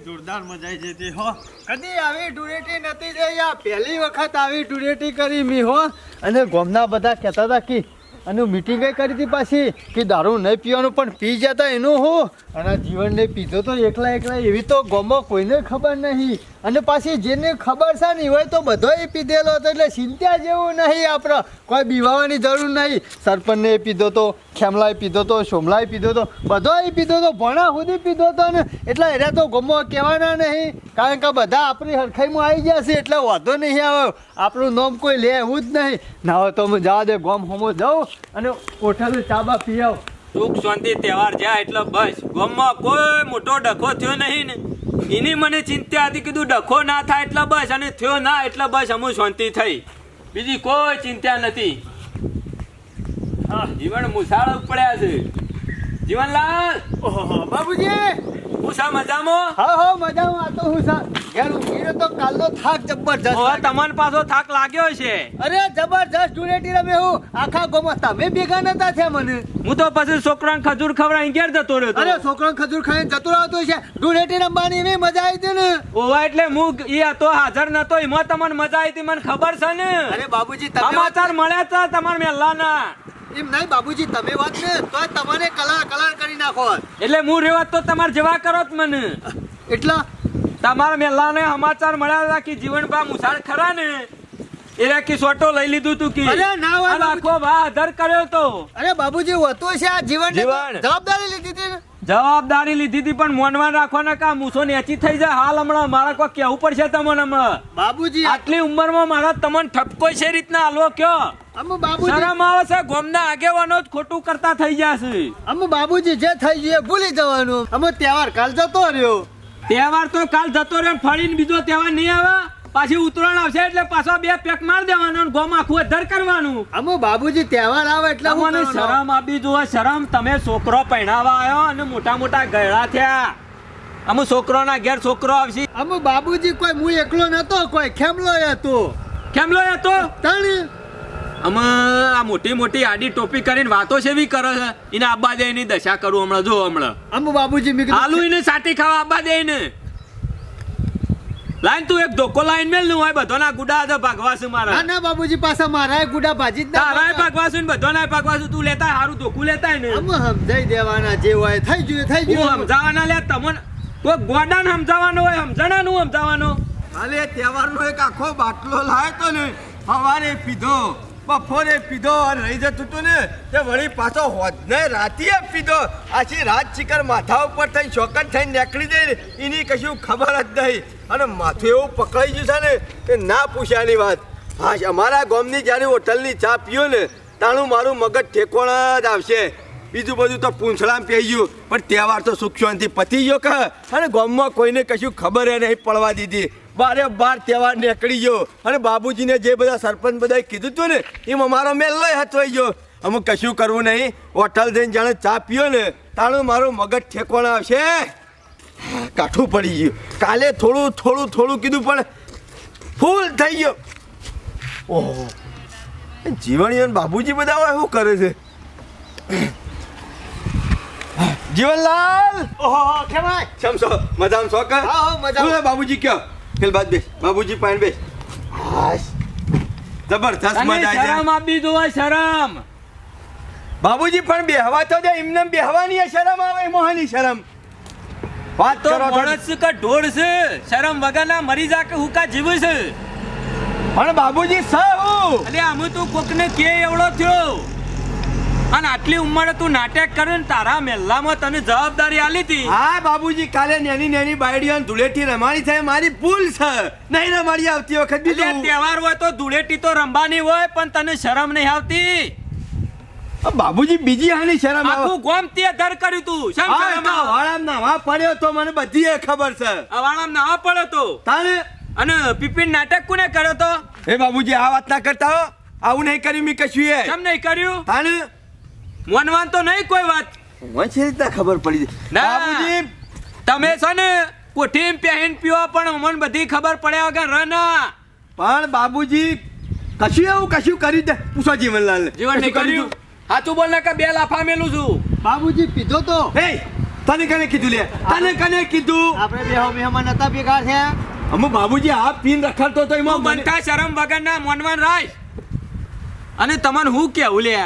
ધૂળેટીની જોરદાર મજા આવી જતી હો. કદી આવી ધૂળેટી નથી જઈ યા પહેલી વખત આવી ધૂળેટી કરી મી, હો. અને ગોમના બધા કહેતા હતા કે અને મીટિંગ કરી હતી પાછી કે દારૂ નહીં પીવાનું, પણ પી જતા એનું હું. અને જીવનને પીધો તો એકલા એકલા એવી તો ગામમાં કોઈને ખબર નહીં. અને પાછી જેને ખબર છે ને હોય તો બધોય પીધેલો હતો, એટલે ચિંતા જેવું નહીં આપણે કોઈ બીવાવાની જરૂર નહીં. સરપંચને પીધો તો, ખેમલાએ પીધો તો સોમલાએ પીધો તો, બધોય પીધો તો, ભણા સુધી પીધો તો ને. એટલે એને તો ગમો કહેવાના નહીં. કારણ કે બધા આપણી હરખાઈમાં આવી ગયા છે, એટલે વાંધો નહીં આવે. આપણું નામ કોઈ લે એવું જ નહીં. ના હોય તો હું જવા દે, ગોમ હોમો જાઉં. અને કોઠાનું ચાબા પી આવ સુખ, શાંતિ, તહેવાર જાય એટલે બસ. ગામમાં કોઈ મોટો ડખો થયો નહીં ને. એની મને ચિંતા હતી કીધું ડખો ના થાય એટલે બસ અને થયો ના એટલે બસ અમુ શાંતિ થઈ. બીજી કોઈ ચિંતા નથી. હા, જીવન મુસાળ પડ્યા છે. જીવનલાલ! ઓહો બાબુજી! મુસા મજામાં? હા હો મજામાં. આ તો હું સા યાર ઊંઘીને તો કાલનો થાક જબરજસ્ત હો. તમને પાછો થાક લાગ્યો છે અરે જબરજસ્ત ડુરેટી રમે હું. આખા ગોમાં તમે ભેગા નતા થયા મને. હું તો પછી છોકરાને ખજૂર ખવડાવીને ઘેર જતો રહ્યો અરે છોકરાને ખજૂર ખાઈને જતો રહ્યો છે. ધૂળેટી રમવાની એવી મજા આવી હતી ને. ઓવા એટલે હું એ હતો હાજર નતો. એમાં તમને મજા આવી હતી મને ખબર છે ને. અરે બાબુજી સમાચાર મળ્યા હતા તમારા મેલ્લાના એમ નહીં બાબુજી તમે વાત ને તો તમારે કલર કલર કરી નાખો એટલે હું રેવત તો તમારે જેવા કરો જ મને. એટલા? તમારા મેલ્લાને સમાચાર મળ્યા હતા કે જીવનભા મુસાળ ખરા ને? એ કે સોટો લઈ લીધું તું કે. અરે ના આખો ભા આધાર કર્યો તો. અરે બાબુજી હોતો છે આ જીવન. જવાબદારી લીધી હતી ને? જવાબદારી લીધી હતી પણ મોનવાન રાખવાના કા મૂસો નેચી થઈ જાય. હાલ હમણાં મારા કોઈ કેવું પડશે તમને હમણાં? બાબુજી આટલી ઉંમરમાં મારા તમને ઠપકો છે રીતના હાલવો કયો? શરમ આવે છે ગોમના આગેવાનો જ ખોટું કરતા થઈ જશે અમુ બાબુજી જે થઈ ગયું ભૂલી જવાનું. અમુ તહેવાર કાલ જતો રહ્યો. તહેવાર તો કાલ જતો રહ્યો ફળીને બીજો તહેવાર નહીં આવે? પાછી ઉતરાણ આવશે એટલે પાછો બે પેક માર દેવાનો અને ગોમ આખું અધર કરવાનું. અમુ બાબુજી તહેવાર આવે એટલે કરવાનો? શરમ આપી જુઓ શરમ. તમે છોકરો પહેણાવા આવ્યો અને મોટા મોટા ગયડા થયા. અમુ છોકરોના ઘેર છોકરો આવશે. અમુ બાબુજી કોઈ હું એકલો નતો કોઈ ખેમલો હતો. ખેમલો હતો? તણ? અમે આ મોટી મોટી આડી ટોપી કરીને વાતો છે એવી કરે છે? એને આબા દે એની દશા કરું હમણાં જો હમણાં. અમુ બાબુજી મેં કીધું- એને સાટી ખાવા આબા દે એને લાઈન તું એક ધોકો લાઈન મેલનું હોય બધોના ગુડા છે ભાગવાસુ મારા. ના ના બાબુજી પાછા મારા ગુડા ભાજી જ ના તારાય પાડતા. ને બધોનાય ભાગવા છે તું લેતા હારું ધોકું લેતા ને. અમુ સમજાઈ દેવાના જે હોય થઈ ગયું થઈ ગયું. સમજાવાના લે તમને તો ગોડાને સમજાવવાનો હોય સમજણાનું સમજાવવાનો. હાલે તહેવારનો એક આખો બાટલો લાવ્યો તો ને સવારે પીધો. બપોરે પીધો અને રહી જતું હતું ને, તે વળી પાછો હોદને રાતીએ પીધો. આછી રાત ચીકર માથા ઉપર થઈને ચોકન થઈને નીકળી જાય એની કશું ખબર જ નહીં. અને માથું એવું પકડાઈ ગયું છે ને, કે ના પૂછ્યાની વાત. હા અમારા ગામની જ્યારે હોટલની ચા પીઓ ને, તાણું મારું મગજ ઠેકોણા જ આવશે. બીજું બધું તો પૂંછડામાં પી ગયું. પણ તહેવાર તો સુખ શાંતિ પતી ગયો કે. અને ગામમાં કોઈને કશું ખબર નહીં પડવા દીધી. બારે બાર તહેવાર નીકળી ગયો. અને બાબુજીને જે બધા સરપંચ બધાએ કીધું હતું ને એમ અમારો મેલ્લો હચવાઈ ગયો. અમે કશું કરવું નહીં. હોટલ જઈને જાણે ચા પીયો ને તાણું મારું મગજ ઠેકવાણ આવશે. કાઠું પડી ગયું. કાલે થોડું થોડું થોડું કીધું પણ ફૂલ થઈ ગયો. ઓહો. જીવણીઓ ને બાબુજી બધા શું કરે છે? જીવનલાલ! ઓહો કેમ સમસો મજામાં છો? કે હા, હા, મજામાં. બાબુજી કયો? ખેલ બાદ બેસ. બાબુજી પાણી બેસ. જબરજસ્ત મજા આવી શરમ આપી દો શરમ. બાબુજી પણ બેહવા તો દે એમને બેહવાની શરમ આવે મોહની શરમ. વાત તો માણસ છે કે ઢોળ છે શરમ વગરના મરી જા કે હુકા જીવ છે. પણ બાબુજી સહુ. એટલે આમ તું કોકને કે એવડો થયો. અને આટલી ઉંમરે તું નાટક કરે ને તારા મેલ્લામાં તને જવાબદારી આલી હતી હા બાબુજી કાલે નેની નેની બાયડીઓ ધૂળેટી રમાણી થાય મારી ભૂલ છે. નહીં રમાડી આવતી વખત બીજું. તહેવાર હોય તો ધૂળેટી તો રમવાની હોય પણ તને શરમ નહીં આવતી. બાબુજી બીજી હાની શરમ આવે? આખું ગોમ તે ધર કર્યું તું. શરમ આવે? વાળામાં નાવા પડ્યો તો મને બધી એ ખબર છે. વાળામ નાવા પડ્યો તો? તાને અને પીપીન નાટક કોને કર્યો તો? એ બાબુજી આ વાત ના કરતા હો. આવું નહીં કર્યું મેં કશું એ. કેમ નહીં કર્યું? તાને મોનવાન તો નહીં કોઈ વાત. મને છે રીતના ખબર પડી બાબુજી! તમે છે ને કોઠી પહેરીને પીવો પણ અમને બધી ખબર પડ્યા વગર રના પણ બાબુજી કશું એવું કશું કર્યું તે પૂછો જીવનલાલ જીવન નહીં કર્યું સાચું બોલ ને કે બે લાફા મેલું છું. બાબુજી પીધો તો. હે તને કને કીધું લે? તને કને કીધું? આપણે બે મહેમાન હતા ભેગા છે અમે બાબુજી આ પીન રખડતો તો એમાં મને- બનતા શરમ વગરના મોનવાન રાય. અને તમને હું કેવું લે?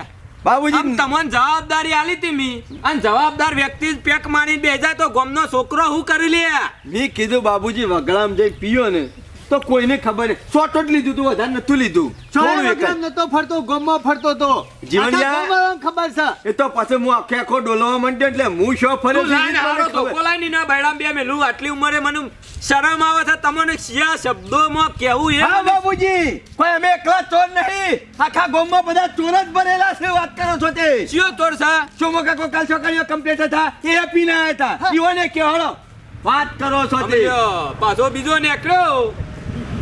બાબુજી તમને જવાબદારી આલી તી મી. અને જવાબદાર વ્યક્તિ જ પેક મારી બેજા તો ગમનો છોકરો હું કરી લે? મેં કીધું બાબુજી વગડામ જઈ પીયો ને. તો કોઈને ખબર નહીં. શોર્ટ જ લીધું તું વધારે નતું લીધું. થોડું એક જ. નતો ફરતો ગમમાં ફરતો તો. જીવણિયા? આખા ગામવાળાને ખબર છે. એ તો પછી હું આખે આખો ડોલવા માંડ્યો એટલે હું શો ફર્યો તું લાઈન એ જ મને હારો ધોકો લાઈન ના બૈડામ બે મેલું આટલી ઉંમરે મને શરમ આવે છે તમને શિયા શબ્દોમાં કેવું હા મને- બાબુજી કોઈ અમે એકલા ચોર નહીં. આખા ગામમાં બધા ચોર જ ભરેલા છે વાત કરો છો તે. શિયો તોડ છે? ચોમકા કોકાલ છોકરીઓ કમ્પ્લીટ હતા એ પીના હતા. ઈઓને કે વાત કરો છો તે. સમજ્યો. પાછો બીજો નીકળ્યો.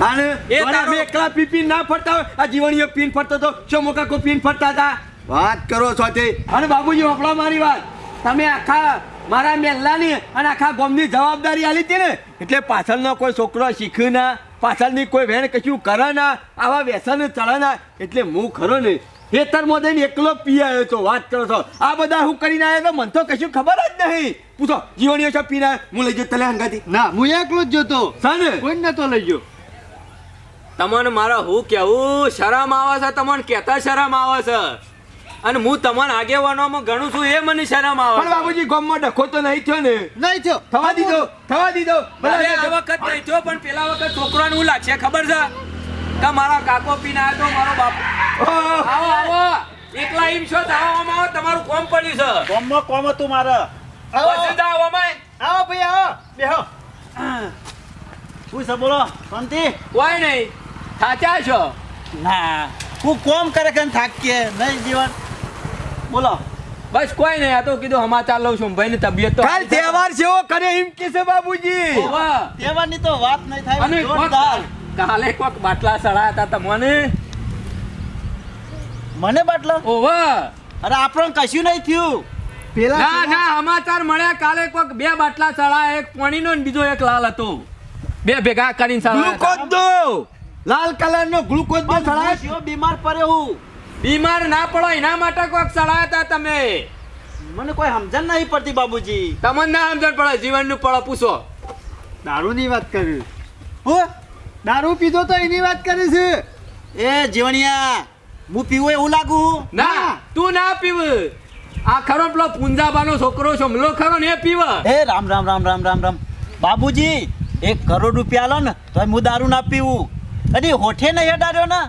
તાણે એ તમે એકલા પી પી ના ફરતા હોય. આ જીવણીઓ પીન ફરતો તો ચોમકા કો પીન ફરતા હતા? વાત કરો છો તે અને બાબુજી વપડા મારી વાત. તમે આખા મારા મેલ્લાની અને આખા ગોમની જવાબદારી આલી હતી ને? એટલે પાછળનો કોઈ છોકરો શીખે ના પાછળની કોઈ વેણ કશું કરે ના આવા વ્યસન ચડે ના. એટલે હું ખરો ને ખેતરમાં જઈને એકલો પી આવ્યો તો વાત કરો છો. આ બધા હું કરીને આવ્યો તો મને તો કશું ખબર જ નહીં. પૂછો જીવણીઓ છો પીના હું લઈ જતો તલે હંગાતી ના હું એકલો જ જોતો. સાને? કોઈ નતો લઈ ગયો. તમને મારા હું કેવું? શરમ આવે છે? તમને કેતા શરમ આવે છે? અને હું તમને આગેવાનોમાં ગણું છું એ મને શરમ આવે પણ. બાબુજી ગામમાં ડખો તો નહીં થયો ને? નહીં થયો. થવા દીધો થવા દીધો. ભલે આ વખત નહીં થયો પણ પેલા વખત છોકરાને હું લાગશે ખબર છે? કે મારા કાકો પીને આવ્યો તો મારો બાપુ આવો આવો. એકલા એમ છો તો આવો આવો તમારું કોમ પડ્યું છે. કોમમાં કોમ હતું મારે. આવો. સીધા આવો અમાય. આવો ભાઈ આવો. બેહો. શું છે બોલો શાંતિ? કોઈ નહીં. થાચા છો? ના હું કોમ કરે કે થાકીએ? નહીં જીવન. બોલો. બસ કોઈ નહીં આ તો કીધું સમાચાર લઉં છું. ભાઈ ની તબિયત તો કાલ તહેવાર જેવો કરે એમ કે છે બાબુજી તહેવારની તો વાત નહીં થાય અને કાલે કોક બાટલા સડાયા હતા તમને. મને બાટલા? ઓવા અરે આપણને કશું નહીં થયું. પેલા ના ના સમાચાર મળ્યા. કાલે કોક બે બાટલા સળા એક પાણીનો ને બીજો એક લાલ હતો. બે ભેગા કરીને સળા. ગ્લુકોઝ દો. લાલ કલર નો ગ્લુકોઝ સળાય શિયો બીમાર પડ્યો હું. બીમાર ના પડો એના માટે કોક ચડાયા તમે. મને કોઈ સમજણ નહીં પડતી બાબુજી. તમને ના સમજણ પડે જીવનનું પડો પૂછો. દારૂની વાત કરી. હો દારૂ પીધો તો એની વાત કરી છે. એ જીવણિયા હું પીવું એવું લાગુ? ના તું ના પીવ. આ ખરો પેલો પુંજાબાનો છોકરો છમલો ખરો ને એ પીવ. એ રામ રામ રામ રામ રામ રામ. બાબુજી એક કરોડ રૂપિયા લો ને તો હું દારૂ ના પીવું. કદી હોઠે નહીં હેડાર્યો ને?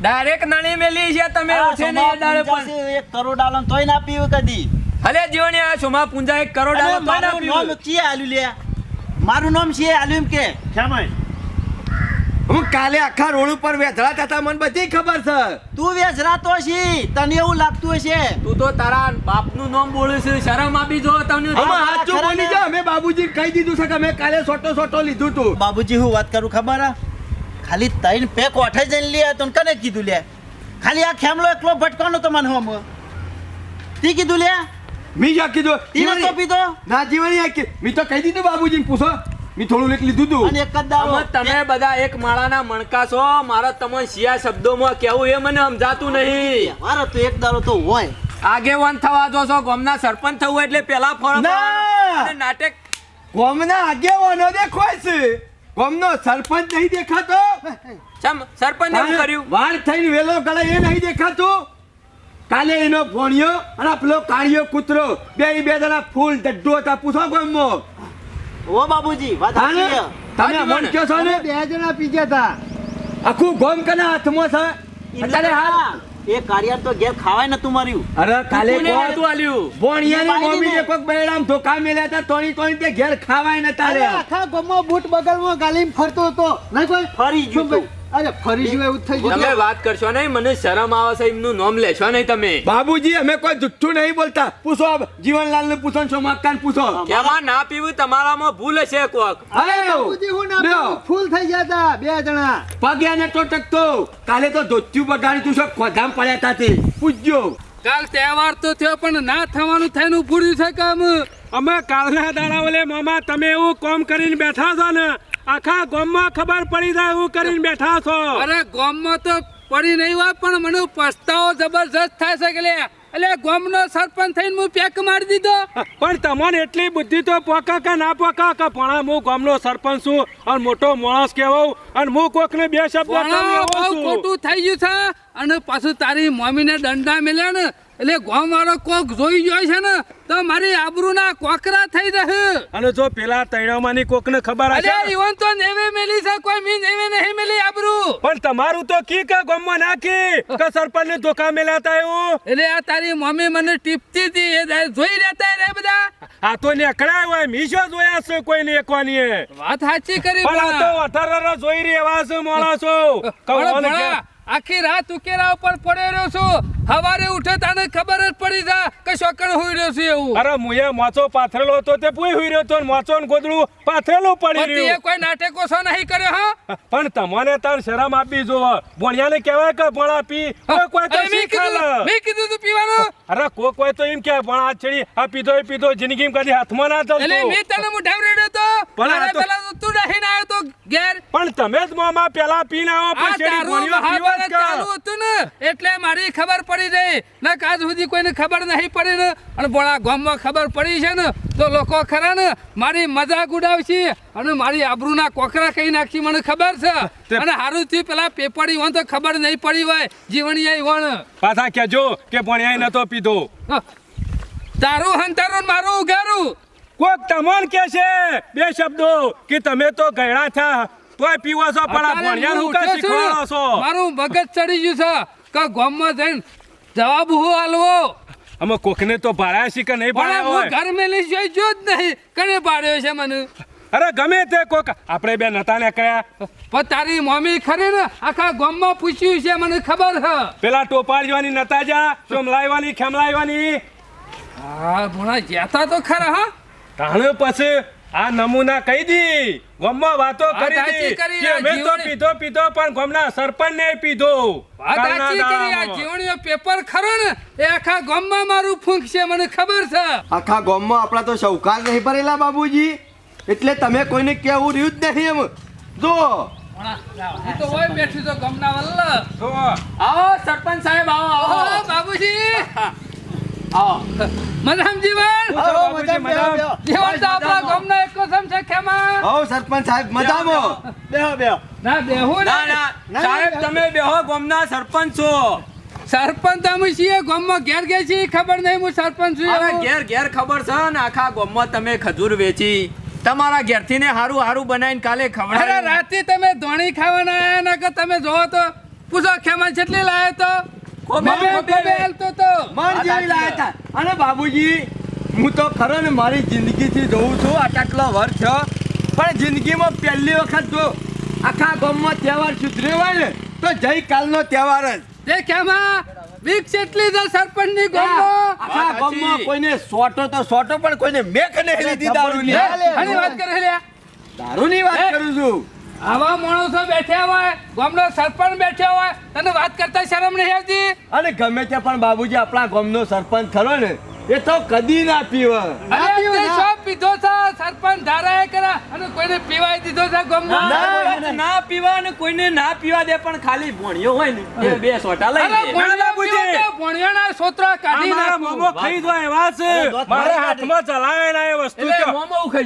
ડાયરેક્ટ નાણી મેલી છે તમે આ ઓછે સોમા અડાડે પણ. એક કરોડ આલો તોય ના પીવું કદી. હલે જીવની આ સોમા પૂંજા એક કરોડ આલો તો ના પીવું. નામ કી આલુ લે? મારું નામ છે આલ્યું એમ કે. હું કાલે આખા રોડ ઉપર વેચડા હતા મને બધી ખબર છે. તું વેચરાતો છી તને એવું લાગતું હશે. તું તો તારા બાપનું નામ બોલે છે શરમ આપી જો તમને અમે હા, સાચું બોલી જો અમે બાબુજી કહી દીધું છે કે અમે કાલે સોટો સોટો લીધું તું. બાબુજી હું વાત કરું ખબર હે? ખાલી તૈન પેક ઓઠે જઈને લે તો કને કીધું લે? ખાલી આ ખેમલો એકલો ભટકાનો તો મને હમ. તી કીધું લે? મી જા કીધું? તીને નતો પીધો ના જીવણી આ કે મી તો કહી દીધું બાબુજીને પૂછો. મી થોડું લેક લીધું તું. અને એક જ દાડો. તમે બધા એક માળાના મણકા છો. મારા તમને શિયા શબ્દોમાં કેવું એ મને સમજાતું નહીં. મારો તો એક દાડો તો હોય. આગેવાન થવા જો છો ગામના સરપંચ થવું એટલે પેલા ફળ નાટક ગામના આગેવાનો દેખાય છે. ગામનો સરપંચ નહીં દેખાતો? ચમ સરપંચ એવું કર્યું? વાળ થઈને વેલો ગળે એ નહીં દેખાતો? કાલે એનો ભોણિયો અને આ પેલો કાળિયો કૂતરો બે બે જણા ફૂલ ડડ્ડો હતા. પૂછો કોમો ઓ બાબુજી વાત? સાચી તમે મન કયો છો ને? બે જણા પીજે હતા. આખું ગોમ કના હાથમાં છે? અત્યારે હાલ એ કાર્યાર તો ઘેર ખાવાય નતું માર્યું અરે કાલે કોણ તું આલ્યું? ભોણિયાની બાઈને મમ્મીને ને. કોક બેડામ ધોકા મેલ્યા હતા તોણી તોણી તે ઘેર ખાવાય ન તારે આખા ગમો બૂટ બગલમાં ગાલીમ ફરતો હતો નહીં કોઈ ફરી ગયું? અરે ફરી એવું તમે વાત કરશો નહીં મને શરમ આવે છે એમનું નામ લેશો નહીં તમે. બાબુજી અમે કોઈ જુઠ્ઠું નહીં બોલતા. પૂછો જીવનલાલ ને પૂછો. સોમાકાન પૂછો કેમાં ના પીવું તમારામાં ભૂલ હશે કોક. અરે બાપુજી, હું ના પાડું. ફૂલ થઈ ગયા બે જણા. પગ્યા ને તો. ટકતો કાલે તો ધોત્યું બગાડી તું શું ખોધામ પડ્યા હતા તે પૂછજો. કાલ તહેવાર તો થયો પણ ના થવાનું થઈને ઉભું છે કામ. અમે કાલના દાડા ઓલે મામા તમે એવું કોમ કરીને બેઠા છો ને આખા ગામમાં ખબર પડી જાય એવું કરીને બેઠા છો. અરે ગામમાં તો પડી નહીં હોય પણ મને પસ્તાવો જબરજસ્ત થાય છે કે લે. એટલે ગામનો સરપંચ થઈને હું પેક મારી દીધો. પણ તમને એટલી બુદ્ધિ તો પોકા કે ના પોકા કે પણ હું ગામનો સરપંચ છું અને મોટો માણસ કહેવાઉં અને હું કોકને બે શબ્દ બહુ છું. ખોટું થઈ ગયું છે. અને પાછું તારી મમ્મીને દંડા મળ્યા ને એટલે ગામ વાળો કોક જોઈ ગયો છે ને તો મારી આબરૂના કોકરા થઈ જશે અને જો પેલા તૈણામાંની કોકને ખબર અરે ઈવન તો નેવે મેલી છે કોઈ મી નેવે નહીં મેલી આબરૂ. પણ તમારું તો કી કે ગામમાં નાખી? કે સરપંચને ધોકા મેલાતા એવું? એટલે આ તારી મમ્મી મને ટીપતી હતી એ જોઈ રહેતા રે બધા. આ તો નેકળાય હોય મીશો જોયા છે કોઈ ને એકવાની વાત સાચી કરી પણ આ તો. અઠાર જોઈ રહ્યા છે મોળા છો કહું આખી રાત ઉકેરા ઉપર પડ્યો રહ્યો છું. હવારે ઉઠે તને ખબર જ પડી જા કે શોકણ હોઈ રહ્યો છે એવું. અરે મુએ મોચો પાથરેલો હતો તે પૂઈ હોઈ રહ્યો તો મોચો ને ગોદડું પાથરેલું પડી રહ્યું. કોઈ નાટકો શો નહીં કર્યો હા? પણ તમને તાર શરમ આપી જો બોણિયાને કહેવાય કે ભણા પી કોઈ કોઈ તો શીખાલે. મેં કીધું તું પીવાનું. અરે કોઈ કોઈ તો એમ કે ભણા છેડી આ પીધો એ પીધો જિંદગી કદી હાથમાં ના એટલે મે તને મુઢાવ રેડ્યો તો. પણ આ તો- નહીં આવ્યો તો ઘેર. પણ તમે જ મોમાં પેલા પીને આવો આ પછી તારું ભણ્યો પીવો ચાલુ હતું ને એટલે મારી ખબર પડી ગઈ. ને આજ સુધી કોઈને ખબર નહીં પડી ને. અને બોલા ગામમાં ખબર પડી છે ને તો લોકો ખરા ને મારી મજાક ઉડાવશે અને મારી આબરૂના કોકરા કહી નાખશે મને ખબર છે. અને હારું થી પેલા પેપડી હોય તો ખબર નહીં પડી હોય. જીવણીયા વણ પાછા કહેજો કે ભણ્યાય નતો પીધો. તારું હંતારું ને મારું ઉઘારું. કોક તમોન કે છે બે શબ્દો કે તમે તો ગયડા થા તોય પીવો છો પણ આ ભણ્યા હું કા શીખવાડો છો? મારું મગજ ચડી ગયું છે કે ગામમાં જઈને જવાબ હું આલવો? અમે કોકને તો ભાડ્યા છે કે નહીં ભાડ્યા હોય? ઘર મેલી જોઈ જો જ નહીં. કને ભાડ્યો છે મને? અરે ગમે તે કોક આપણે બે નતા ને કયા પણ તારી મમ્મી ખરી ને આખા ગામમાં પૂછ્યું છે મને ખબર છે. પેલા ટોપાળીવાની નતા જા ચોમલાઈવાની ખેમલાઈવાની. હા ભણા જ્યાતા તો ખરા હા. તાણે પછી આ નમૂના કહી દી. ગામમાં વાતો કરી દી. અમે તો પીધો પીધો પણ ગામના સરપંચ ને પીધો. વાત કાલના સાચી કરી આ દાડામાં. જીવણીઓ પેપર ખરો ને એ આખા ગામમાં મારું ફૂંક છે મને ખબર છે. આખા ગામમાં આપણા તો સૌકાર નહીં ભરેલા બાબુજી. એટલે તમે કોઈને કેવું રહ્યું જ નહીં એમ. જો. તો હોય બેઠી તો ગામના વલ્લ. આવો સરપંચ સાહેબ આવો આવો. બાબુજી. મજામ જીવન. જીવન તો આપણા ગામનો એક સમ છે ખેમા. આવો સરપંચ સાહેબ મજામો? બેહો. બેહો ના બેહો ના. ના સાહેબ તમે બેહો ગામના સરપંચ છો. સરપંચ અમે છીએ ગામમાં ઘેર ઘેર છીએ ખબર નહીં હું સરપંચ છું અરે ઘેર ઘેર ખબર છે ને આખા ગામમાં તમે ખજૂર વેચી. તમારા ઘેરથી ને હારું હારું બનાવીને કાલે અરે ખવડાવ્યું રાતે તમે ધોણી ખાવાના આયા ના કે તમે જોવો તો. પૂછો ખેમા કેટલી લાયો તો? અને બાબુજી હું તો ખરો ને મારી જિંદગીથી જોઉં છું આટલા વર્ષ પણ જિંદગીમાં પહેલી વખત જો આખા ગામમાં તહેવાર સુધર્યો હોય ને તો જય કાલનો તહેવાર જ. તે ખેમા વીક કેટલી છે સરપંચની ગામમાં આખા ગામમાં કોઈને સોટો તો સોટો પણ કોઈને મેક નહીં લીધી દારૂની. વાત કરે લ્યા દારૂની વાત. કરું છું. આવા માણસો બેઠ્યા હોય, ગામનો સરપંચ બેઠ્યો હોય, તને વાત કરતા શરમ નહીં આવતી? અને ગમે તે પણ બાબુજી આપણા ગામનો સરપંચ ખરો ને એ તો કદી ના પીવે. અરે શોપ પીધો છે? સરપંચ ધારાએ કરા. અને કોઈને પીવાય દીધો છે ના, ના પીવા અને કોઈને ના પીવા દે પણ ખાલી ભોણિયો હોય ને બે સોટા લઈ લે. ભણ્યા બાબુજી. પીવા તો ભણ્યાના સોતરા આ કાઢી મારા મોમો ખાઈ જો એવા છે. મારા હાથમાં ના એ વસ્તુ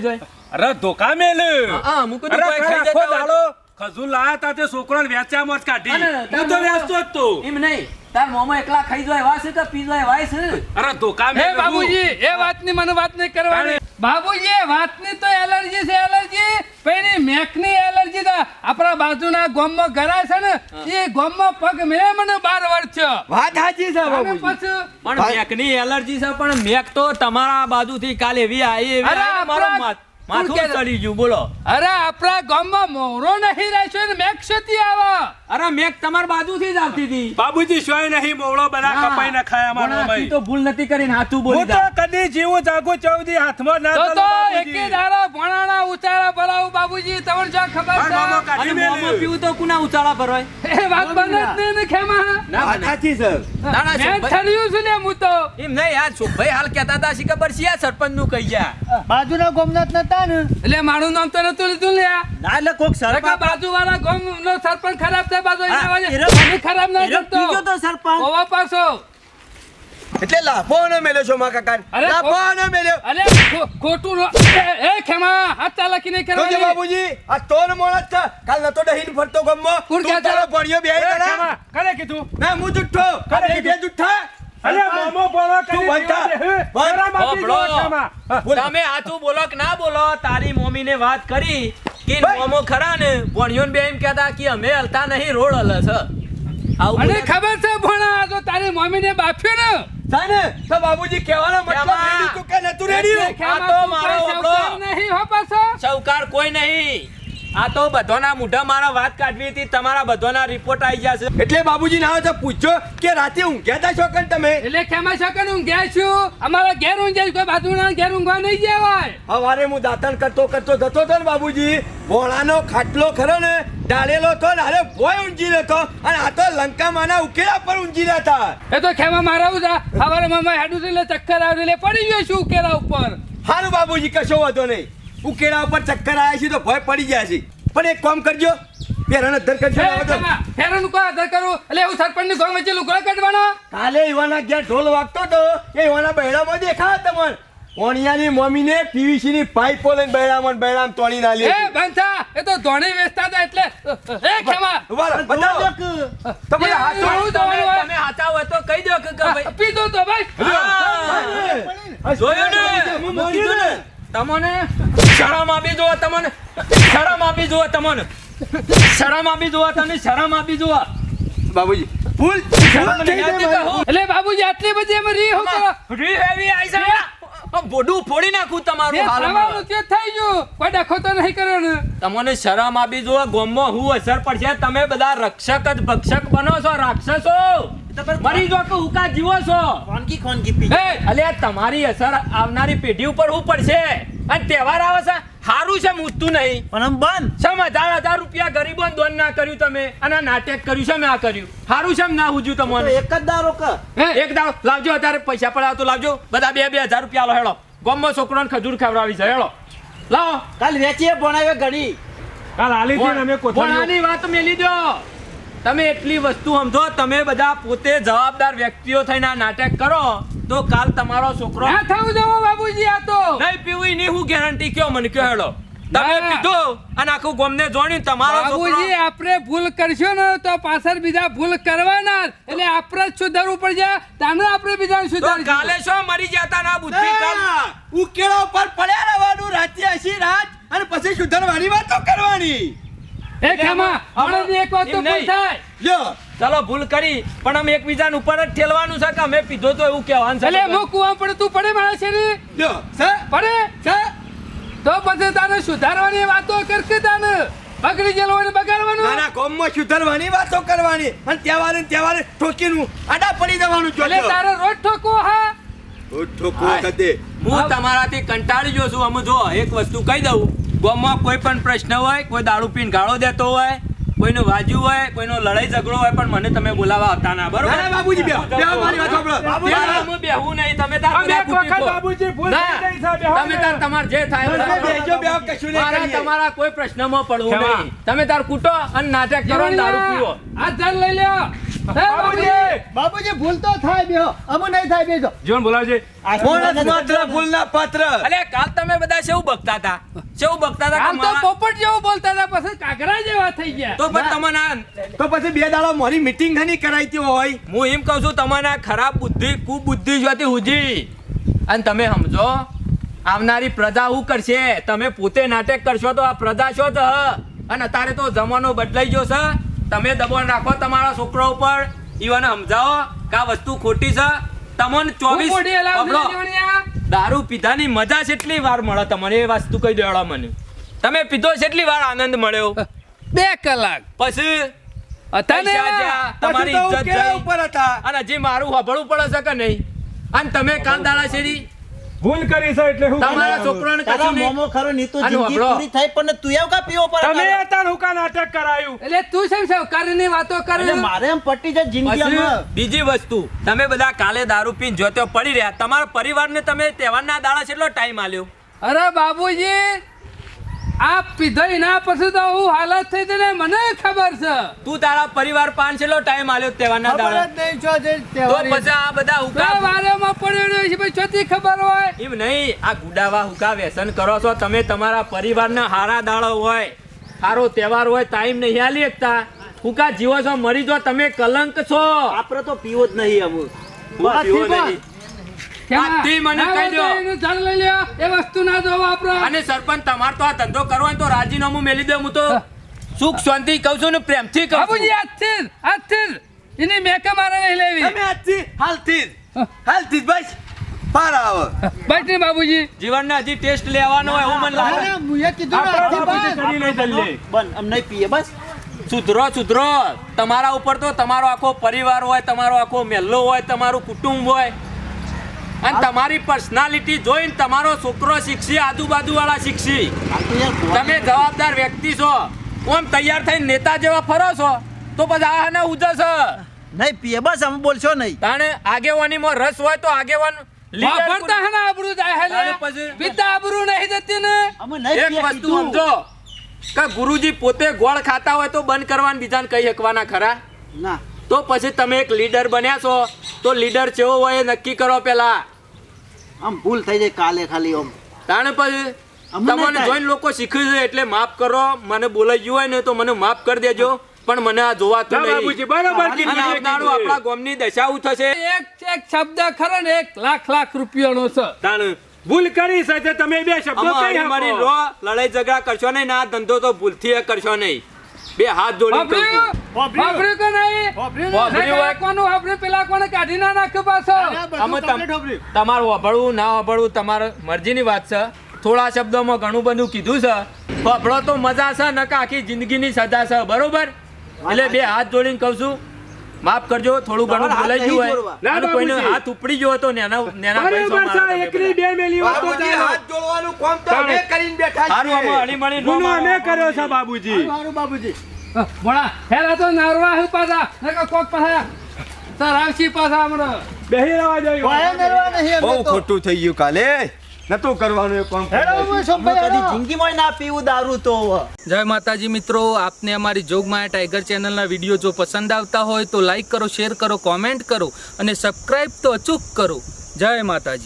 જાય. અરે ધોકા મેલ. હા, હું કીધું ખાઈ આખો જતા હોય દાડો. ખજૂર લાયા તા તે છોકરાને વેચામાં જ કાઢી. હું તો વેચતો જ તો. એમ નહીં. તાર મોમો એકલા ખાઈ જાય એવા છે કે પી જાય એવા અરે ધોકા મે બાબુજી એ વાતની મને વાત નહીં કરવાની. બાબુજી એ વાતની તો એલર્જી છે એલર્જી. પેલી મેકની એલર્જી તો આપણા બાજુના ગામમાં ઘરા છે ને એ ગામમાં પગ મેં મને બાર વર્ષ થયો વાત સાચી છે બાબુજી. પછી પણ મેકની એલર્જી છે પણ મેક તો તમારા બાજુથી કાલે એવી આવી એવી મારું માથ- ચડી ગયું બોલો. અરે આપણા ગામમાં મોરો નહીં રહેશે ને મેક શોધી આવો? અરે મેક તમાર બાજુથી જ આવતી હતી. બાબુજી શોય નહીં મોળો બના કપાઈ ન ખાય અમારો ભાઈ તો ભૂલ નથી કરીને હાથું બોલી હું તો કદી જીવું જાગો ચૌદી હાથમાં ના તો તો. એકે દાડા ભણાણા ઉતારા ભરાવું બાબુજી તમને જો ખબર છે? અને મોમો પીવું તો કુના ઉચાળા ભરાય? એ વાત બને જ નહીં ને ખેમા. ના સાચી છે ના, ના, મેં થલ્યું છું ને હું તો. એમ નહીં યાર ભાઈ હાલ કહેતા હતા શી ખબર છે? આ સરપંચનું કહી ગયા. બાજુના ગોમનાથ નતા ને એટલે મારું નામ તો નતું લીધું લે ના એટલે કોક સરપંચ બાજુ વાળા ગામ નો સરપંચ ખરાબ છે બાજુ એના ખરાબ ના કરતો. બીજો તો સરપંચ. ઓવા પાછો. એટલે લાફો મેલ્યો છો મા કાકા અરે, લાફો મેલ્યો. અરે ખોટું એ, ખેમા હાથ ચાલાકી નહીં તો જે કરવાની? બાબુજી આ તોર મોળા છે. કાલ નતો ડહીન ફરતો ગમો. કોણ તું તારો ભણ્યો બે કરા કીધું? ના હું જુઠ્ઠો. કરે બે જુઠ્ઠા. અરે મોમો બોલો તું. તમે હાચું બોલો કે ના બોલો? તારી મમ્મીને વાત કરી કે. મોમો ખરા ને? ભણ્યો બે એમ કહેતા કે અમે હલતા નહીં રોડ હલે છે. આવું અને ખબર છે ભણા આ તો તારી મમ્મીને બાફ્યો ને. સાને તો બાબુજી કહેવાનો મતલબ રેડી તું કે નતું રેડી? આ તો તું મારો. સાવકાર નહીં હો પાછો? સૌકાર કોઈ નહીં. આ તો બધાના મોઢા મારા વાત કાઢવી હતી તમારા બધાના રિપોર્ટ આવી જશે એટલે બાબુજી ના તો પૂછજો કે રાતે ઊંઘ્યા હતા છોકન તમે? એટલે ખેમા છોકન ઊંઘ્યા છું? અમારા ઘેર ઊંઘ્યા કોઈ બાજુના ઘેર ઊંઘવા નહીં જવાય. હવારે હું દાંતણ કરતો કરતો જતો હતો ને બાબુજી ભોળાનો ખાટલો ખરો ને ડાળેલો તો ને અરે ભોય ઊંઘી રહ્યો અને આ તો લંકામાંના ઉકેલા પર ઊંજી રહ્યા હતા. એ તો ખેમા મારા ઉદા હવારે મામા હેડું એટલે ચક્કર આવી એટલે પડી ગયો છું ઉકેલા ઉપર. હારું બાબુજી કશો વાંધો નહીં. ઉકેલા ઉપર ચક્કર આવ્યા છે તો ભય પડી ગયા છે. પણ એક કામ કરજો. અધર ફેરનું કોઈ આધાર કરું? એટલે એવું સરપંચની વચ્ચે લુગડો કાઢવાનો? કાલે ઈવાના ઘેર ઢોલ વાગતો હતો એ ઈવાના બહેડામાં દેખા તમને. ઓણિયાની મમ્મીને પીવીસી ની પાઇપો લઈને બહેડામાં ને તોડી ના લે એ બંધા એ તો ધોણી વેચતા હતા એટલે એ ખેમા. બતાવો. બધા હાથ તમે તમે હાચા તો કહી દો કે ભાઈ. પીધો તો ભાઈ. હા. ને? મૂકી દઉં ને. તમને શરમ આપી જુઓ તમને શરમ આપી જુઓ તમને. શરમ આપી જુઓ તમને શરમ આપી જુઓ. બાબુજી. હું. એટલે બાબુજી આટલી બધી એમ રી હું રી હેવી આઈ બોડું ફોડી નાખું તમારું હાલ તે થઈ ગયું. કોઈ ડખો તો નહીં કર્યો ને. તમને શરમ આપી જુઓ ગોમમાં હું અસર પડશે. તમે બધા રક્ષક જ ભક્ષક બનો છો રાક્ષસો. મરી જો કે હુકા જીવો છો? કોનકી કોનકી પી એ અલ્યા તમારી અસર આવનારી પેઢી ઉપર હું પડશે? અને તહેવાર આવે છે હારું છે મૂજતું નહીં. પણ આમ બંધ. સમ હજાર હજાર રૂપિયા ગરીબો દોન ના કર્યું તમે? અને નાટક કર્યું છે મેં આ કર્યું? હારું છે ના હુજ્યું તમને? એક જ દારો ક હે? એક દાવ લાવજો અત્યારે પૈસા પડાવ તો લાવજો. બધા બે બે હજાર રૂપિયા લો હેડો. ગોમમાં છોકરાને ખજૂર ખવડાવી છે હેડો. લાવો. કાલ વેચીએ ભણાવે ઘડી. કાલ હાલી અમે કોથળીઓ- વાત મેલી દો. તમે એટલી વસ્તુ સમજો તમે બધા પોતે જવાબદાર વ્યક્તિઓ થઈને નાટક કરો તો કાલ તમારો છોકરો ના થવું જવો બાબુજી આ તો. નહીં પીવું નહીં હું ગેરંટી કયો મને કયો હેડો. તમે. પીધો અને આખું ગોમને જોણી તમારો બાબુજી આપણે ભૂલ કરશો ને તો પાછળ બીજા ભૂલ કરવાના એટલે આપણે જ સુધારવું પડશે તાને આપણે બીજા સુધાર કાલે શો મરી જતા ના બુદ્ધિ કાલ? ના, પર પડ્યા રહેવાનું રાતે હસી રાત અને પછી સુધારવાની વાતો કરવાની. એ ખેમા હમણાં એક વાત તો ભૂલ. થાય. લ્યો. ચાલો ભૂલ કરી પણ અમે એકબીજાને ઉપર જ ઠેલવાનું છે કે અમે પીધો તો એવું કહેવાનું છે. એટલે હું કુવા પડે તું પડે મારા છે લ્યો. સે પડે? છે? તો પછી તાને સુધારવાની વાતો કરકે તાને? બગડી ગયેલો હોય બગાડવાનું? નાના કોમમાં સુધારવાની વાતો કરવાની. અને તહેવારે ને તહેવારે ઠોકીનું આડા પડી જવાનું એટલે તારે રોજ ઠોકો હા? ઠોકો હાય. કદે. હું તમારાથી કંટાળી જો છું. અમે જો એક વસ્તુ કહી દઉં. ગામમાં કોઈ પણ પ્રશ્ન હોય કોઈ દારૂ પીને ગાળો દેતો હોય કોઈનું વાજુ હોય કોઈનો લડાઈ ઝઘડો હોય પણ મને તમે બોલાવા આવતા ના બરોબર? ના, બાબુજી, બેહો. બેહો, મારી વાત સાંભળો. બેહો, હું બેહું નહીં તમે તાર અમે વખત બાબુજી ભૂલ થઈ છે, બેહો તમે તાર તમાર જે થાય તમે કરો. બેહો, કશું નહીં મારા તમારા કોઈ પ્રશ્નમાં પડવું. નહીં. તમે તાર કૂટો અને નાટક કરો દારૂ પીવો. આ જલ લઈ લ્યો. હે બાબુજી બાબુજી બાબુજી ભૂલ તો થાય બેહો. અમુ નહીં થાય બેજો. જીવન બોલાવજે. માણસ માત્ર ભૂલના પાત્ર. અલે કાલ તમે બધા શેવું બકતા હતા? શેવું બકતા હતા કે તો પોપટ જેવું બોલતા હતા પછી કાગરા જેવા થઈ ગયા. તો પણ તમને તો પછી બે દાડા મારી મીટિંગ ઘણી કરાઈતી હોય. હું એમ કહું છું તમારા ખરાબ બુદ્ધિ કુબુદ્ધિ જોતી હુજી અને તમે સમજો આવનારી પ્રજા શું કરશે? તમે પોતે નાટક કરશો તો આ પ્રજા શો તો અને અત્યારે તો જમાનો બદલાઈ ગયો છે. તમે દબાણ રાખો તમારા છોકરા ઉપર. ઈવાને સમજાવો કે આ વસ્તુ ખોટી છે. તમને ચોવીસ. દારૂ પીધાની મજા કેટલી વાર મળે તમને એ વસ્તુ કહી દેવાડો મને. તમે પીધો કેટલી વાર આનંદ મળ્યો. બે કલાક. પછી તમારી ઇજ્જત ઉપર હતા. અને જે મારું હોભળવું પડે છે કે નહીં? અને તમે કાલ દાડા શેરી ભૂલ કરી છે એટલે હું તમારા છોકરાને તારા મોમો ખરો ની તો જિંદગી પૂરી થાય પણ તું એવું કા પીવો પર તમે અત્યારે હુકા નાટક કરાયું? એટલે તું શેમ સહકારની વાતો કરે એટલે મારે એમ પટી જાય જિંદગી બીજી વસ્તુ તમે બધા કાલે દારૂ પીને જોતો પડી રહ્યા. તમારા પરિવારને તમે તહેવારના દાડા કેટલો ટાઈમ આલ્યો. અરે બાબુજી આ પીધા ના પછી તો હું હાલત થઈ તને મને ખબર છે. તું તારા પરિવાર પાંચ છેલ્લો ટાઈમ આલ્યો તહેવારના ખબર જ નહીં છો જે તો પછી આ બધા હુકા વારેમાં પડ્યો છે ભાઈ ચોથી ખબર હોય. એમ નહીં આ ગુડાવા હુકા વ્યસન કરો છો તમે તમારા પરિવારના હારા દાડો હોય સારો તહેવાર હોય ટાઈમ નહીં આલી શકતા હુકા જીવો છો મરી જો તમે કલંક છો. આપણે તો પીવો જ નહીં અમુક પીવો નહીં. મને કહી દો. એનું લઈ લ્યો એ વસ્તુ ના જોવો આપણો. અને સરપંચ તમારે તો આ ધંધો કરવો હોય તો રાજીનામું મેલી દે. હું તો સુખ શાંતિ કહું છું ને પ્રેમથી કહું બાબુજી છું. આજથી આજથી એની મેકે મારે નહીં લેવી. તમે આજથી હાલથી હાલથી બસ. પાર આવો. બસ ને બાબુજી જીવનને હજી ટેસ્ટ લેવાનો હોય એવું મને લાગે. ના, મુએ કીધું ને આજથી બસ. કરી જલ્દી. નહીં પીએ બસ. સુધરો સુધરો. તમારા ઉપર તો તમારો આખો પરિવાર હોય તમારો આખો મહેલ્લો હોય તમારું કુટુંબ હોય. અને તમારી પર્સનાલિટી જોઈને તમારો છોકરો શીખશે આજુબાજુ વાળા શીખશે. તમે જવાબદાર વ્યક્તિ છો. ઓમ તૈયાર થઈને નેતા જેવા ફરો છો તો પછી આ ને ઉજસ નહીં પીએ બસ અમે બોલશો નહીં. તાણે આગેવાનીમાં રસ હોય તો આગેવાન વાપરતા હે ને આબરૂ જાય હે પછી? પિતા આબરૂ નહીં જતી ને. એક વસ્તુ સમજો. કે ગુરુજી પોતે ગોળ ખાતા હોય તો બંધ કરવાનું બીજાને કહી શકવાના ખરા? ના. તો પછી તમે એક લીડર બન્યા છો. તો લીડર કેવો હોય એ નક્કી કરો પેલા. આમ ભૂલ થઈ જાય કાલે ખાલી આમ. તાણે પછી તમને જોઈને લોકો શીખી છે એટલે માફ કરો મને બોલાઈ ગયું હોય ને તો મને માફ કરી દેજો પણ મને આ જોવાતું નહીં. બરોબર આવનારું આપણા ગામની દશા થશે. એક એક શબ્દ ખરો ને એક લાખ લાખ રૂપિયાનો છે. તાણે ભૂલ કરી છે તમે બે શબ્દો કહી મારી રો લડાઈ ઝઘડા કરશો નહીં ના ધંધો તો ભૂલથી કરશો નહીં. બે હાથ જોડી વાપર્યું વાપર્યું કે નહીં? વાપર્યું ને? વાપર્યું નહીં હોય. કોનું વાપર્યું પેલા કોને કાઢી ના નાખ્યું પાછો? વાપર્યું. તમારું વાપરવું ના વાપરવું તમારે મરજીની વાત છે. થોડા શબ્દોમાં ઘણું બધું કીધું છે. વાપરો તો મજા છે નકા આખી જિંદગીની સજા છે બરોબર? એટલે બે હાથ જોડીને કહું છું માફ કરજો થોડું ઘણું નહીં ગયું હોય. કોઈને હાથ ઉપડી ગયો હતો નેના નેના એકલી બે મેલી વાત તો હાથ જોડવાનું કોમ તો. અમે કરીને બેઠા સારું આમાં છીએ હળીમળી ન ગુનો અમે કર્યો છે બાબુજી સારું બાબુજી બોલા હેલા તો નારવા હું પાછા નકર કોક પાછા. તરાવશી પાછા હમણાં. બેહી રહેવા જોઈએ નહીં બહુ ખોટું થઈ ગયું કાલે. નતું કરવાનું એ કામ હેડો હું અમે કદી જિંદગીમાં ના પીવું દારૂ તો. જય માતાજી મિત્રો આપને અમારી જોગમાયા ટાઈગર ચેનલના વીડિયો જો પસંદ આવતા હોય તો લાઈક કરો શેર કરો કોમેન્ટ કરો અને સબસ્ક્રાઈબ તો અચૂક કરો. જય માતાજી.